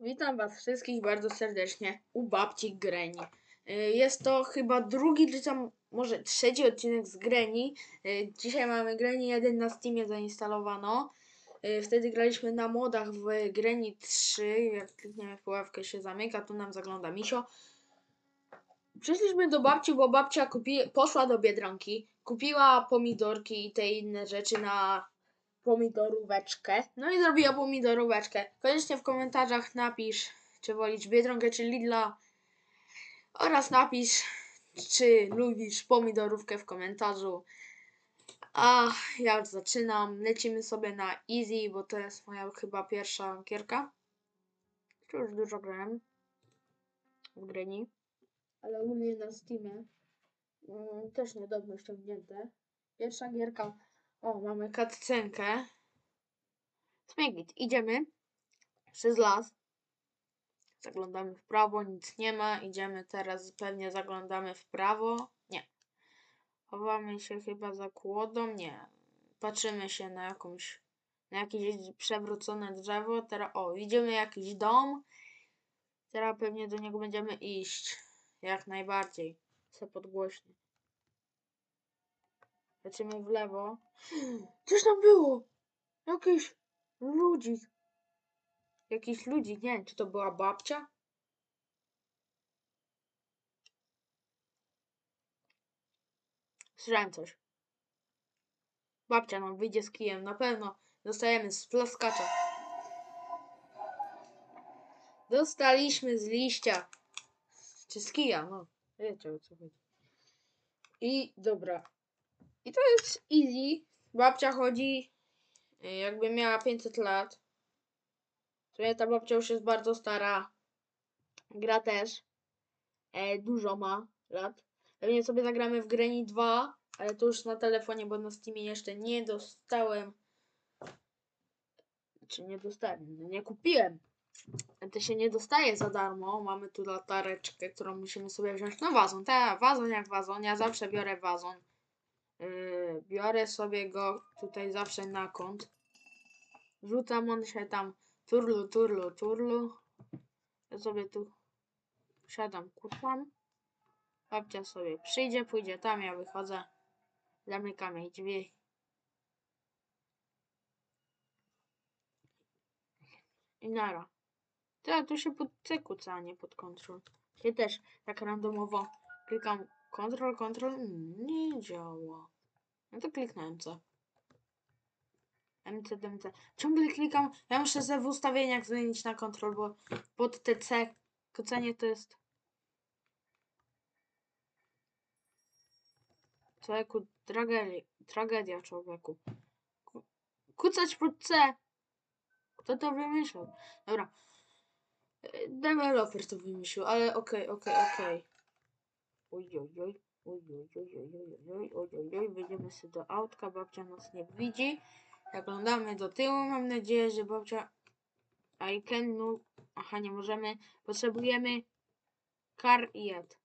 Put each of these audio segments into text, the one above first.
Witam Was wszystkich bardzo serdecznie u babci Greni. Y, Jest to chyba drugi, czy tam może trzeci odcinek z Greni. Y, Dzisiaj mamy Greni 1 na Steamie zainstalowano. Y, Wtedy graliśmy na modach w Greni 3. Jak klikniemy w pułapkę się zamyka, tu nam zagląda misio. Przyszliśmy do babci, bo babcia kupi... poszła do Biedronki. Kupiła pomidorki i te inne rzeczy na pomidoróweczkę. No i zrobiła pomidoróweczkę. Koniecznie w komentarzach napisz, czy wolisz Biedronkę, czy Lidla. Oraz napisz, czy lubisz pomidorówkę w komentarzu. A ja już zaczynam. Lecimy sobie na easy, bo to jest moja chyba pierwsza gierka. Tu już dużo grałem w Greni. Ale ogólnie na Steamie. Mm, też niedawno ściągnięte. Pierwsza gierka o, mamy cutscenkę. Smegit, idziemy przez las. Zaglądamy w prawo, nic nie ma. Idziemy teraz, pewnie zaglądamy w prawo. Nie. Chowamy się chyba za kłodą. Nie. Patrzymy się na jakąś, na jakieś przewrócone drzewo. Teraz, o, widzimy jakiś dom. Teraz pewnie do niego będziemy iść. Jak najbardziej. Se podgłośnie. Lecimy w lewo. Coś tam było? Jakiś ludzik. Jakiś ludzik, nie wiem, czy to była babcia? Słyszałem coś. Babcia nam wyjdzie z kijem, na pewno. Dostajemy z plaskacza. Dostaliśmy z liścia. Czy z kija, no. Wiecie o co chodzi. I dobra. I to jest easy. Babcia chodzi y, jakby miała 500 lat. Sumie ta babcia już jest bardzo stara. Gra też. E, dużo ma lat. Pewnie sobie zagramy w Granny 2, ale to już na telefonie, bo na Steamie jeszcze nie dostałem. Czy nie dostałem? No nie kupiłem. To się nie dostaje za darmo. Mamy tu latareczkę, którą musimy sobie wziąć. No wazon, ta wazon jak wazon. Ja zawsze biorę wazon. Yy, biorę sobie go tutaj zawsze na kąt. Rzucam on się tam turlu, turlu, turlu. Ja sobie tu siadam, kutam. Babcia sobie przyjdzie, pójdzie tam, ja wychodzę. Zamykam jej drzwi. I nara. To tu się pod C kuca, a nie pod kontrol. Ja też tak randomowo klikam kontrol, kontrol. Nie działa. No to kliknąłem C. MC, MC. Ciągle klikam. Ja muszę sobie w ustawieniach zmienić na kontrol, bo pod te C kucanie to jest. Człowieku, tragedia, tragedia człowieku. Ku- Kucać pod C. Kto to wymyślił? Dobra. Developer to wymyślił, ale okej, okej, okej. Oj, oj, oj. Oj, oj, oj, oj, oj, oj, oj, oj, oj, wyjdziemy sobie do autka, babcia nas nie widzi. Zaglądamy do tyłu, mam nadzieję, że babcia... I can no... Aha, nie możemy. Potrzebujemy kar i jed.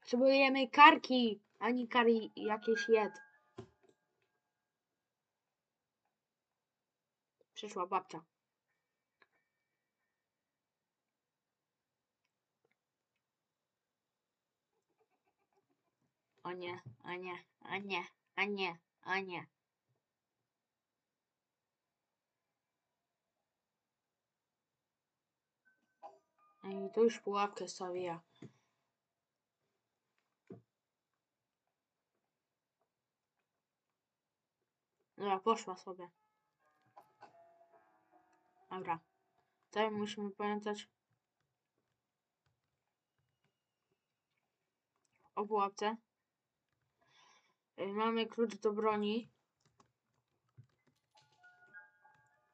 Potrzebujemy karki, ani kar i jakieś jed. Przyszła babcia. O nie, a nie, a nie, a nie, a nie. I tu już pułapkę stawia. Dobra, poszła sobie. Dobra. Tutaj musimy pamiętać o pułapce. Y, Mamy klucz do broni.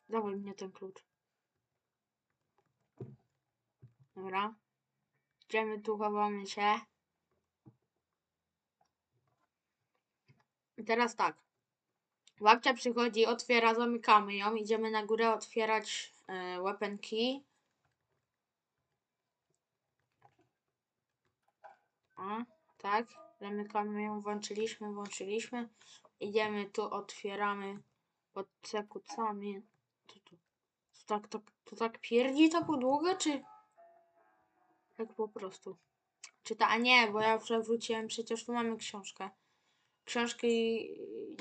Dawaj mnie ten klucz. Dobra. Idziemy tu, chowamy się. I teraz tak. Babcia przychodzi, otwiera, zamykamy ją. Idziemy na górę otwierać weapon key. O, tak. Zamykamy ją, włączyliśmy, włączyliśmy. Idziemy tu, otwieramy pod cekucami. Tu, tu. tak, tak, to tak pierdzi ta podłoga, czy tak po prostu? Czy ta, a nie, bo ja przewróciłem, przecież tu mamy książkę. Książki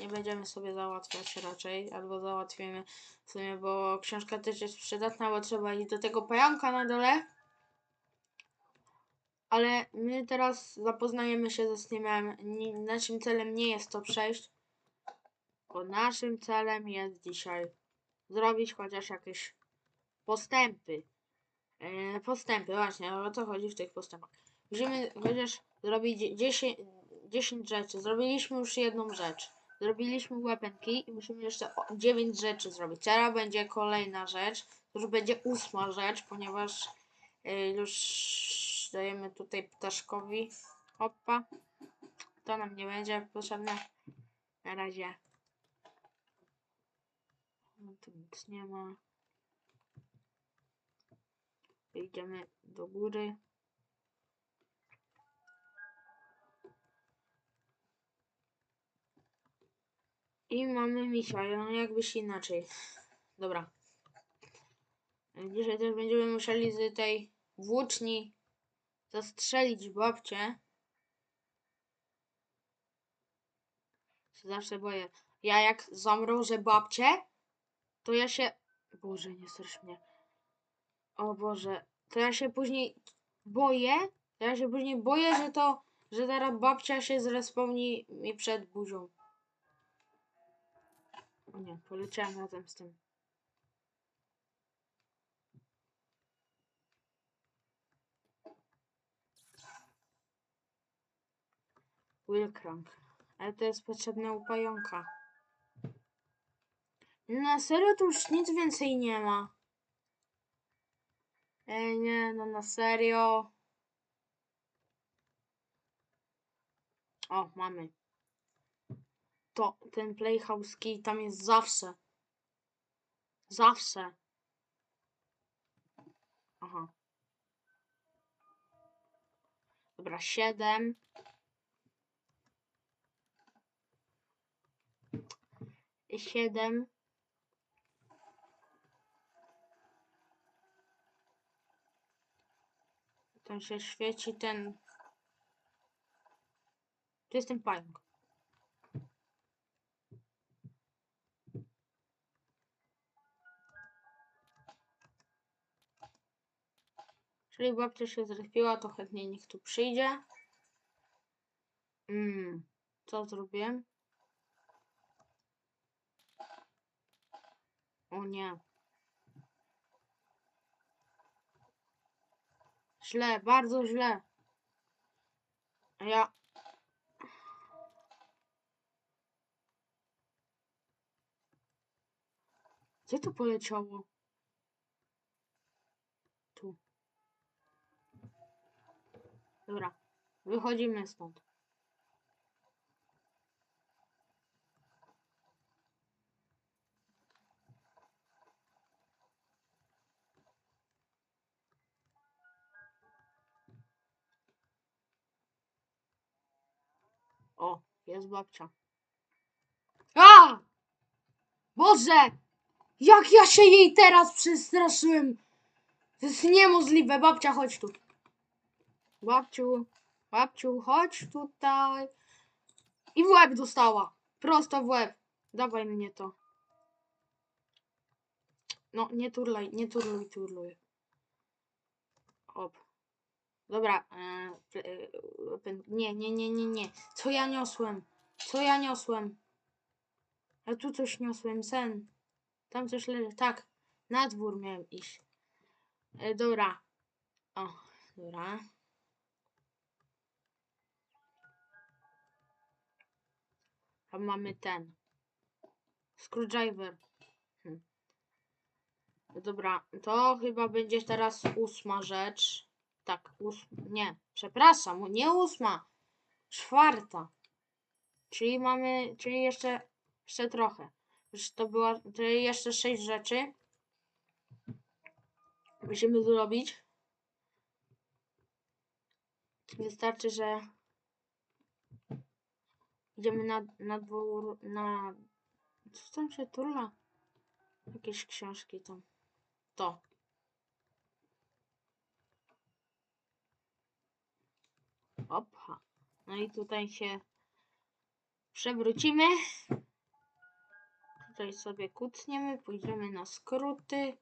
nie będziemy sobie załatwiać raczej, albo załatwimy w sumie, bo książka też jest przydatna, bo trzeba iść do tego pająka na dole. Ale my teraz zapoznajemy się ze Steamem. Naszym celem nie jest to przejść, bo naszym celem jest dzisiaj zrobić chociaż jakieś postępy. E, postępy, właśnie, o co chodzi w tych postępach. Musimy chociaż zrobić 10, 10 rzeczy. Zrobiliśmy już jedną rzecz. Zrobiliśmy weaponki i musimy jeszcze 9 rzeczy zrobić. Teraz będzie kolejna rzecz. To już będzie ósma rzecz, ponieważ e, już dajemy tutaj ptaszkowi. Hoppa. To nam nie będzie potrzebne. Na razie. No tu nic nie ma. Idziemy do góry. I mamy misia, no jakbyś inaczej. Dobra. Dzisiaj też będziemy musieli z tej włóczni zastrzelić babcię. Się zawsze boję. Ja jak zamrożę babcię, to ja się... Boże, nie strasz mnie. O Boże, to ja się później boję, to ja się później boję, że to, że teraz babcia się zrespawni mi przed buzią. O nie, poleciałem razem z tym. Wilkrank. Ale to jest potrzebne u pająka. Na serio to już nic więcej nie ma. Ej, nie, no na serio. O, mamy. To ten Playhouse Key tam jest zawsze. Zawsze. Aha. Dobra, siedem. Siedem. Tam się świeci ten. Tu jest ten pająk. Jeżeli babcia się zrespiła, to chętnie niech tu przyjdzie. Mm, co zrobiłem? Nie. Źle, bardzo źle. Ja. Gdzie to poleciało? Tu. Dobra, wychodzimy stąd. Jest babcia. A! Boże! Jak ja się jej teraz przestraszyłem! To jest niemożliwe. Babcia, chodź tu. Babciu, babciu, chodź tutaj. I w łeb dostała. Prosto w łeb. Dawaj mnie to. No, nie turlaj, nie turluj, turluj. Hop. Dobra. E, e, nie, nie, nie, nie, nie. Co ja niosłem? Co ja niosłem? Ja tu coś niosłem, sen. Tam coś leży. Tak, na dwór miałem iść. E, dobra. O, dobra. Tam mamy ten. Screwdriver. Hm. Dobra, to chyba będzie teraz ósma rzecz. Tak, ósma. Nie, przepraszam, nie ósma. Czwarta. Czyli mamy, czyli jeszcze, jeszcze trochę. Już to była, czyli jeszcze sześć rzeczy. Musimy zrobić. Wystarczy, że idziemy na, na dwór, na... Co tam się turla? Jakieś książki tam. to. Opa. No i tutaj się przewrócimy. Tutaj sobie kucniemy, pójdziemy na skróty.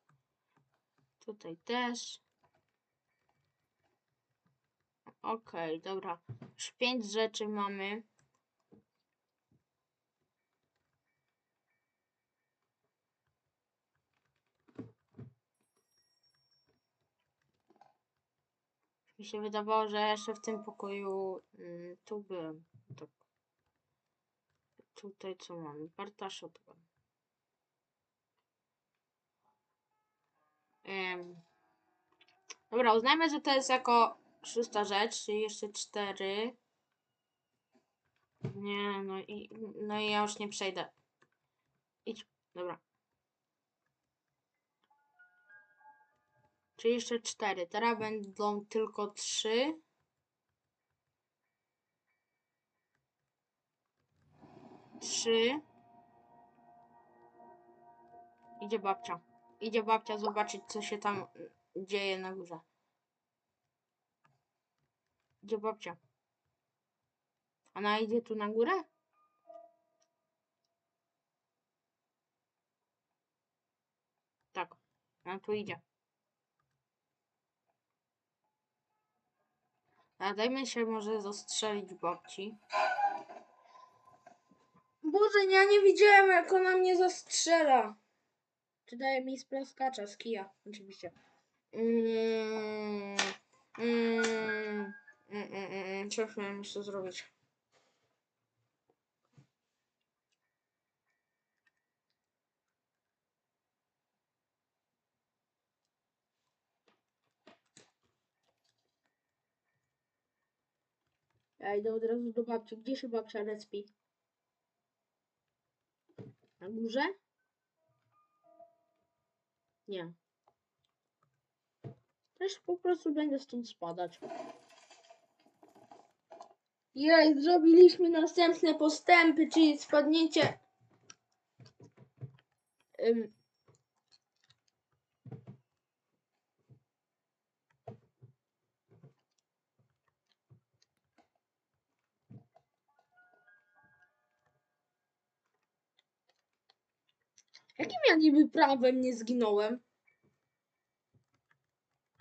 Tutaj też. Okej, dobra. Już pięć rzeczy mamy. Mi się wydawało, że jeszcze w tym pokoju mm, tu byłem. Tak. Tutaj co mamy? Parta shotgun. Em, Dobra, uznajmy, że to jest jako szósta rzecz, czyli jeszcze cztery. Nie, no i, no i ja już nie przejdę. Idź, dobra. Czyli jeszcze cztery. Teraz będą tylko trzy. Trzy. Idzie babcia. Idzie babcia zobaczyć, co się tam dzieje na górze. Idzie babcia. Ona idzie tu na górę? Tak. Ona tu idzie. A dajmy się może zastrzelić babci. Boże, ja nie widziałem, jak ona mnie zastrzela. Czy daje mi splaskacza z kija? Oczywiście. Mm, mm, mm, mm, mm, miałem jeszcze zrobić? Ja idę od razu do babci. Gdzie się babcia respi? Na górze? Nie. Też po prostu będę stąd spadać. Jej, zrobiliśmy następne postępy, czyli spadnięcie. Ym. Jakim ja niby prawem nie zginąłem?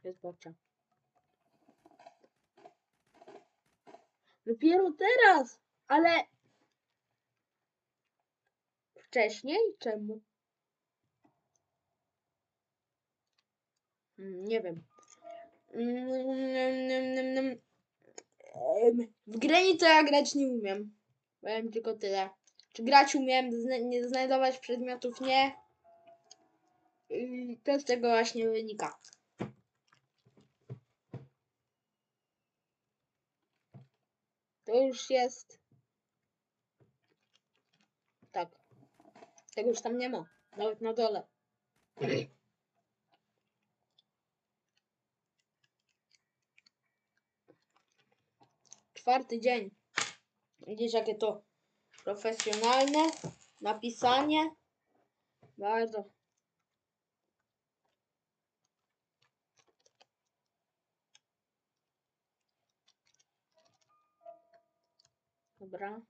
Jest babcia. Dopiero teraz, ale wcześniej? Czemu? Mm, Nie wiem. Mm, mm, W to ja grać nie umiem. Powiem tylko tyle. Czy grać umiem, zna- nie znajdować przedmiotów nie. I to z tego właśnie wynika. To już jest. Tak. Tego już tam nie ma. Nawet na dole. Czwarty dzień. Widzisz, jakie to profesjonalne napisanie. Bardzo. Dobra.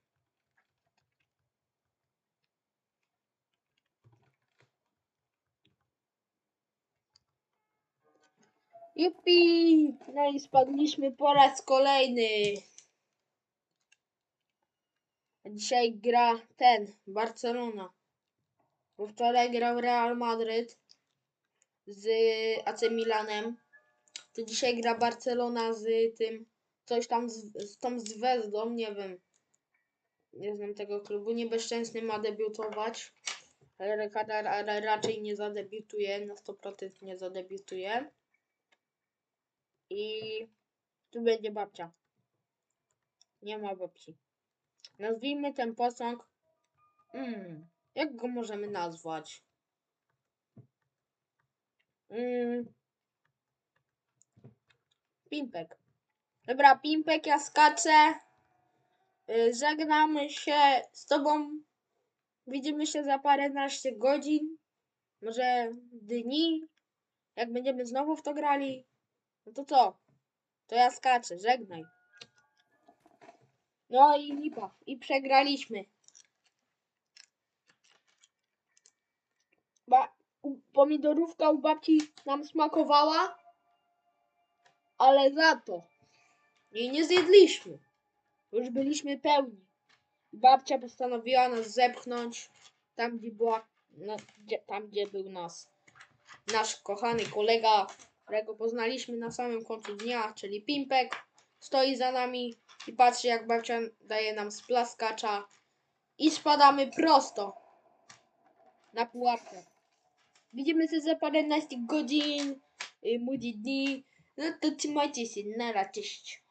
Jupi! No i spadliśmy po raz kolejny. Dzisiaj gra ten, Barcelona. Bo wczoraj grał Real Madryd z AC Milanem. To dzisiaj gra Barcelona z tym, coś tam z, z tą Zvezdą, nie wiem. Nie znam tego klubu. Niebezczęsny ma debiutować. Ale, ale raczej nie zadebiutuje, na 100% nie zadebiutuje. I tu będzie babcia. Nie ma babci. Nazwijmy ten posąg. Mm, jak go możemy nazwać? Mm, Pimpek. Dobra, Pimpek, ja skaczę. Y, Żegnamy się z tobą. Widzimy się za paręnaście godzin. Może dni. Jak będziemy znowu w to grali, no to co? To ja skaczę, żegnaj. No i lipa. I przegraliśmy. Ba pomidorówka u babci nam smakowała, ale za to jej nie zjedliśmy. Już byliśmy pełni. Babcia postanowiła nas zepchnąć tam, gdzie była, gdzie, tam, gdzie był nas nasz kochany kolega, którego poznaliśmy na samym końcu dnia, czyli Pimpek, stoi za nami i patrzy, jak babcia daje nam splaskacza i spadamy prosto na pułapkę. Widzimy się za paręnaście godzin, y, młodzi dni. No to trzymajcie się, nara, cześć.